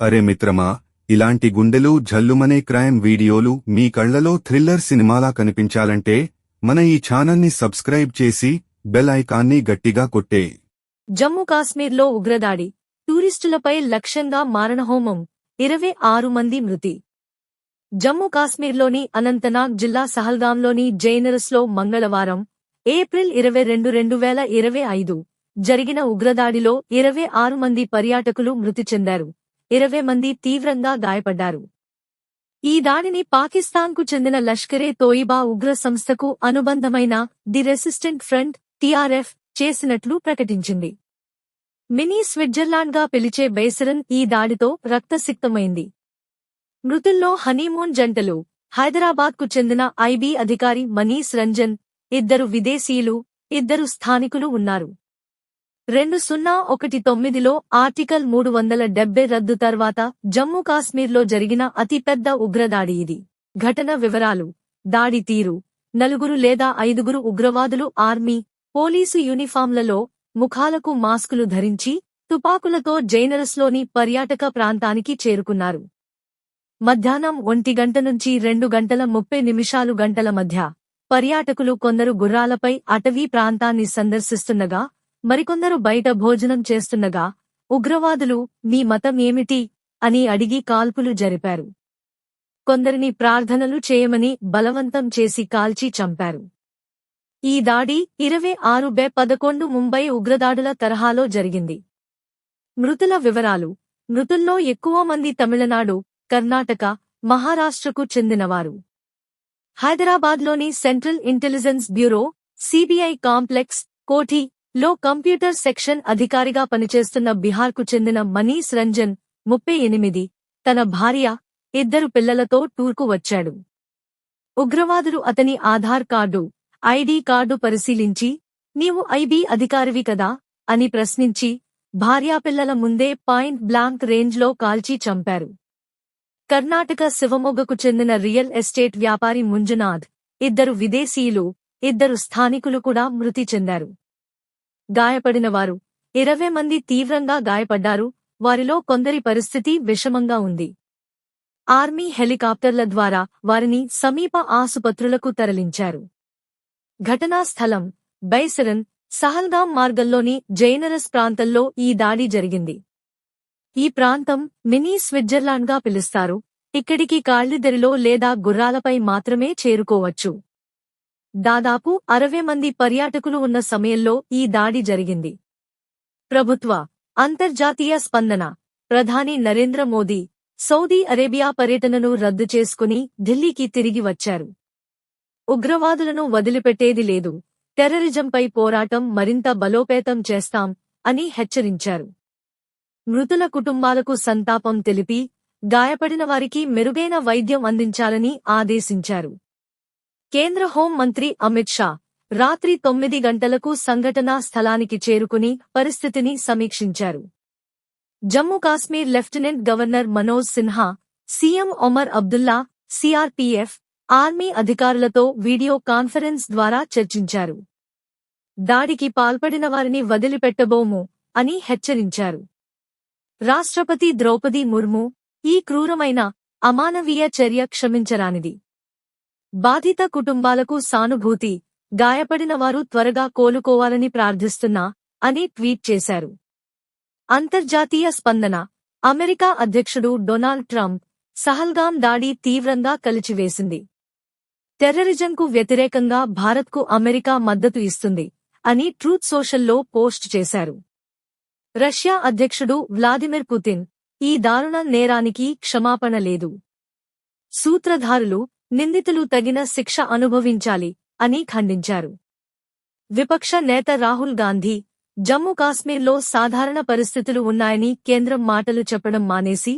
అరే మిత్రమా ఇలాంటి గుండెలు జల్లుమనే క్రైమ్ వీడియోలు మీ కళ్ళలో థ్రిల్లర్ సినిమాలా కనిపించాలంటే మన ఈ ఛానల్ని సబ్స్క్రైబ్ చేసి బెల్ ఐకాన్ని గట్టిగా కొట్టే. జమ్మూ కాశ్మీర్లో ఉగ్రదాడి. టూరిస్టులపై లక్ష్యంగా మారణహోమం ఇరవై ఆరు మంది మృతి. జమ్మూ కాశ్మీర్లోని అనంతనాగ్ జిల్లా సహల్గాంలోని జైనరస్లో మంగళవారం ఏప్రిల్ ఇరవై రెండు రెండు వేల ఇరవై ఐదు జరిగిన ఉగ్రదాడిలో ఇరవై ఆరు మంది పర్యాటకులు మృతి చెందారు. ఇరవై మంది తీవ్రంగా గాయపడ్డారు. ఈ దాడిని పాకిస్తాన్కు చెందిన లష్కరే తోయిబా ఉగ్ర సంస్థకు అనుబంధమైన ది రెసిస్టెంట్ ఫ్రంట్ టీఆర్ఎఫ్ చేసినట్లు ప్రకటించింది. మినీ స్విట్జర్లాండ్గా పిలిచే బేసరన్ ఈ దాడితో రక్తసిక్తమైంది. మృతుల్లో హనీమూన్ జంటలు హైదరాబాద్కు చెందిన ఐబీ అధికారి మనీష్ రంజన్ ఇద్దరు విదేశీయులు ఇద్దరు స్థానికులు ఉన్నారు. రెండు సున్నా ఒకటి తొమ్మిదిలో ఆర్టికల్ మూడు వందల డెబ్బై రద్దు తర్వాత జమ్మూ కాశ్మీర్లో జరిగిన అతిపెద్ద ఉగ్రదాడి ఇది. ఘటన వివరాలు. దాడి తీరు. నలుగురు లేదా ఐదుగురు ఉగ్రవాదులు ఆర్మీ పోలీసు యూనిఫామ్లలో ముఖాలకు మాస్కులు ధరించి తుపాకులతో జైనరస్లోని పర్యాటక ప్రాంతానికి చేరుకున్నారు. మధ్యాహ్నం ఒంటి గంట నుంచి రెండు గంటల ముప్పై నిమిషాలు గంటల మధ్య పర్యాటకులు కొందరు గుర్రాలపై అటవీ ప్రాంతాన్ని సందర్శిస్తుండగా మరికొందరు బయట భోజనం చేస్తుండగా ఉగ్రవాదులు మీ మతం ఏమిటి అని అడిగి కాల్పులు జరిపారు. కొందరిని ప్రార్థనలు చేయమని బలవంతం చేసి కాల్చి చంపారు. ఈ దాడి ఇరవై ఆరు బే పదకొండు ముంబై ఉగ్రదాడుల తరహాలో జరిగింది. మృతుల వివరాలు మృతుల్లో ఎక్కువ మంది తమిళనాడు కర్ణాటక మహారాష్ట్రకు చెందినవారు. హైదరాబాద్లోని central intelligence bureau CBI complex Koti లో కంప్యూటర్ సెక్షన్ అధికారిగా పనిచేస్తున్న బీహార్కు చెందిన మనీష్ రంజన్ ముప్పై ఎనిమిది తన భార్య ఇద్దరు పిల్లలతో టూర్కు వచ్చాడు. ఉగ్రవాదులు అతని ఆధార్ కార్డు ఐడీ కార్డు పరిశీలించి నీవు ఐబీ అధికారివి కదా? అని ప్రశ్నించి భార్యాపిల్లల ముందే పాయింట్ బ్లాంక్ రేంజ్లో కాల్చి చంపారు. కర్ణాటక శివమొగ్గకు చెందిన రియల్ ఎస్టేట్ వ్యాపారి ముంజునాథ్ ఇద్దరు విదేశీయులు ఇద్దరు స్థానికులు కూడా మృతి చెందారు. గాయపడినవారు. ఇరవై మంది తీవ్రంగా గాయపడ్డారు. వారిలో కొందరి పరిస్థితి విషమంగా ఉంది. ఆర్మీ హెలికాప్టర్ల ద్వారా వారిని సమీప ఆసుపత్రులకు తరలించారు. ఘటనా స్థలం బైసరన్ సహల్గాం మార్గంలోని జైనరస్ ప్రాంతంలో ఈ దాడి జరిగింది. ఈ ప్రాంతం మినీ స్విట్జర్లాండ్గా పిలుస్తారు. ఇక్కడికి కాళ్ళిదరిలో లేదా గుర్రాలపై మాత్రమే చేరుకోవచ్చు. దాదాపు అరవై మంది పర్యాటకులు ఉన్న సమయంలో ఈ దాడి జరిగింది. ప్రభుత్వ అంతర్జాతీయ స్పందన ప్రధాని నరేంద్ర మోదీ సౌదీ అరేబియా పర్యటనను రద్దు చేసుకుని ఢిల్లీకి తిరిగి వచ్చారు. ఉగ్రవాదులను వదిలిపెట్టేది లేదు. టెర్రరిజంపై పోరాటం మరింత బలోపేతం చేస్తాం అని హెచ్చరించారు. మృతుల కుటుంబాలకు సంతాపం తెలిపి గాయపడిన వారికి మెరుగైన వైద్యం అందించాలని ఆదేశించారు. కేంద్ర హోం మంత్రి అమిత్ షా రాత్రి తొమ్మిది గంటలకు సంఘటనా స్థలానికి చేరుకుని పరిస్థితిని సమీక్షించారు. Jammu Kashmir lieutenant governor Manoj Sinha CM Omar Abdullah CRPF army అధికారులతో వీడియో కాన్ఫరెన్స్ ద్వారా చర్చించారు. దాడికి పాల్పడిన వారిని వదిలిపెట్టబోము అని హెచ్చరించారు. రాష్ట్రపతి ద్రౌపది ముర్ము ఈ క్రూరమైన అమానవీయ చర్య క్షమించరానిది. బాధిత కుటుంబాలకు సానుభూతి గాయపడిన వారు త్వరగా కోలుకోవాలని ప్రార్థిస్తున్నా అని ట్వీట్ చేశారు. అంతర్జాతీయ స్పందన అమెరికా అధ్యక్షుడు డొనాల్డ్ ట్రంప్ సహల్గాం దాడి తీవ్రంగా కలిచివేసింది. టెర్రరిజంకు వ్యతిరేకంగా భారత్కు అమెరికా మద్దతు ఇస్తుంది అని ట్రూత్ సోషల్లో పోస్ట్ చేశారు. రష్యా అధ్యక్షుడు వ్లాదిమిర్ పుతిన్ ఈ దారుణ నేరానికి క్షమాపణ లేదు. సూత్రధారులు నిందితులు తగిన శిక్ష అనుభవించాలి అని ఖండించారు. విపక్ష నేత రాహుల్ గాంధీ జమ్మూ కాశ్మీర్లో సాధారణ పరిస్థితులు ఉన్నాయని కేంద్రం మాటలు చెప్పడం మానేసి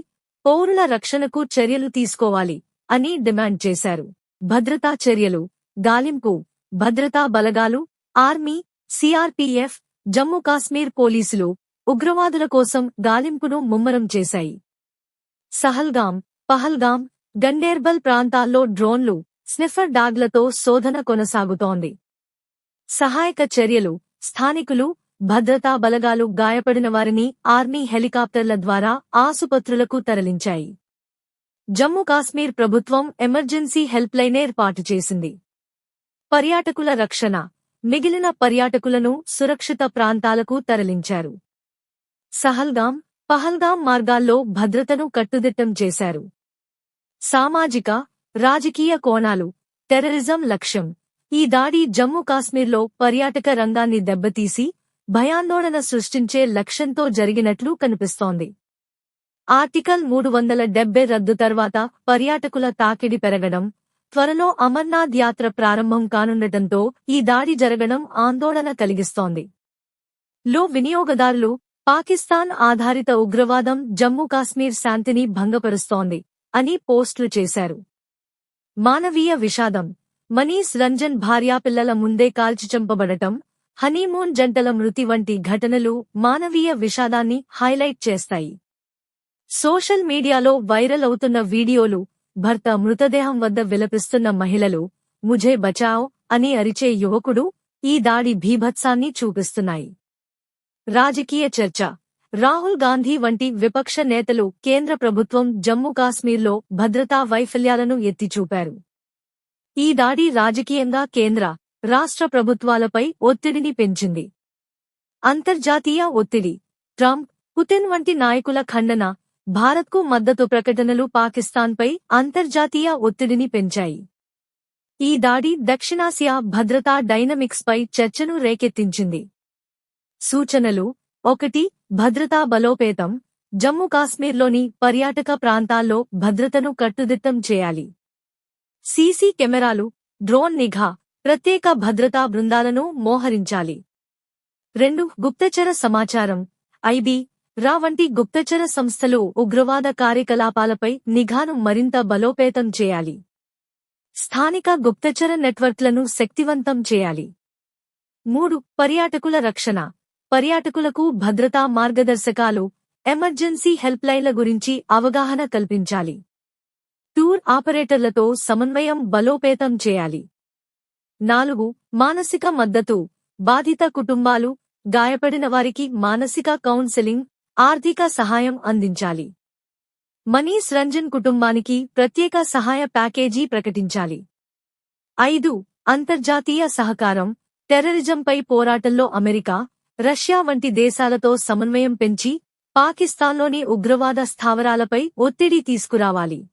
పౌరుల రక్షణకు చర్యలు తీసుకోవాలి అని డిమాండ్ చేశారు. భద్రతా చర్యలు గాలింపు భద్రతా బలగాలు ఆర్మీ సిఆర్పీఎఫ్ జమ్మూ కాశ్మీర్ పోలీసులు ఉగ్రవాదుల కోసం గాలింపును ముమ్మరం చేశాయి. సహల్గాం పహల్గాం గండేర్బల్ ప్రాంతాల్లో డ్రోన్లు స్నిఫర్ డాగ్లతో శోధన కొనసాగుతోంది. సహాయక చర్యలు స్థానికులు భద్రతా బలగాలు గాయపడిన వారిని ఆర్మీ హెలికాప్టర్ల ద్వారా ఆసుపత్రులకు తరలించాయి. జమ్మూ కాశ్మీర్ ప్రభుత్వం ఎమర్జెన్సీ హెల్ప్ లైన్ ఏర్పాటు చేసింది. పర్యాటకుల రక్షణ మిగిలిన పర్యాటకులను సురక్షిత ప్రాంతాలకు తరలించారు. సహల్గాం పహల్గాం మార్గాల్లో భద్రతను కట్టుదిట్టం చేశారు. సామాజిక రాజకీయ కోణాలు. టెర్రరిజం లక్ష్యం. ఈ దాడి జమ్మూ కాశ్మీర్లో పర్యాటక రంగాన్ని దెబ్బతీసి భయాందోళన సృష్టించే లక్ష్యంతో జరిగినట్లు కనిపిస్తోంది. ఆర్టికల్ మూడు వందల డెబ్బై రద్దు తర్వాత పర్యాటకుల తాకిడి పెరగడం త్వరలో అమర్నాథ్ యాత్ర ప్రారంభం కానుండటంతో ఈ దాడి జరగడం ఆందోళన కలిగిస్తోంది. లో వినియోగదారులు పాకిస్తాన్ ఆధారిత ఉగ్రవాదం జమ్మూ కాశ్మీర్ శాంతిని భంగపరుస్తోంది. అని పోస్టులు చేశారు. మానవీయ విషాదం. మనీష్ రంజన్ భార్యాపిల్లల ముందే కాల్చి చంపబడటం హనీమూన్ జంటల మృతి వంటి ఘటనలు మానవీయ విషాదాన్ని హైలైట్ చేస్తాయి. సోషల్ మీడియాలో వైరల్ అవుతున్న వీడియోలు భర్త మృతదేహం వద్ద విలపిస్తున్న మహిళలు ముజే బచావ్ అని అరిచే యువకుడు ఈ దాడి భీభత్సాన్ని చూపిస్తున్నాయి. రాజకీయ చర్చ. రాహుల్ గాంధీ వంటి విపక్ష నేతలు కేంద్ర ప్రభుత్వం జమ్మూ కాశ్మీర్లో భద్రతా వైఫల్యాలను ఎత్తిచూపారు. ఈ దాడి రాజకీయంగా కేంద్ర రాష్ట్ర ప్రభుత్వాలపై ఒత్తిడిని పెంచింది. అంతర్జాతీయ ఒత్తిడి ట్రంప్ పుతిన్ వంటి నాయకుల ఖండన భారత్కు మద్దతు ప్రకటనలు పాకిస్తాన్పై అంతర్జాతీయ ఒత్తిడిని పెంచాయి. ఈ దాడి దక్షిణాసియా భద్రతా డైనమిక్స్పై చర్చను రేకెత్తించింది. సూచనలు ఒకటి భద్రతా బలోపేతం. జమ్మూ కాశ్మీర్లోని పర్యాటక ప్రాంతాల్లో భద్రతను కట్టుదిట్టం చేయాలి. సీసీ కెమెరాలు డ్రోన్ నిఘా ప్రత్యేక భద్రతా బృందాలను మోహరించాలి. రెండు గుప్తచర సమాచారం. ఐబీ రా వంటి గుప్తచర సంస్థలు ఉగ్రవాద కార్యకలాపాలపై నిఘాను మరింత బలోపేతం చేయాలి. స్థానిక గుప్తచర నెట్వర్క్లను శక్తివంతం చేయాలి. మూడు పర్యాటకుల రక్షణ. పర్యాటకులకు భద్రతా మార్గదర్శకాలు ఎమర్జెన్సీ హెల్ప్లైన్ల గురించి అవగాహన కల్పించాలి. టూర్ ఆపరేటర్లతో సమన్వయం బలోపేతం చేయాలి. నాలుగు మానసిక మద్దతు బాధిత కుటుంబాలు గాయపడిన వారికి మానసిక కౌన్సెలింగ్ ఆర్థిక సహాయం అందించాలి. మనీష్ రంజన్ కుటుంబానికి ప్రత్యేక సహాయ ప్యాకేజీ ప్రకటించాలి. ఐదు అంతర్జాతీయ సహకారం టెర్రరిజంపై పోరాటంలో అమెరికా రష్యా వంటి దేశాలతో సమన్వయం పెంచి పాకిస్తాన్లోని ఉగ్రవాద స్థావరాలపై ఒత్తిడి తీసుకురావాలి.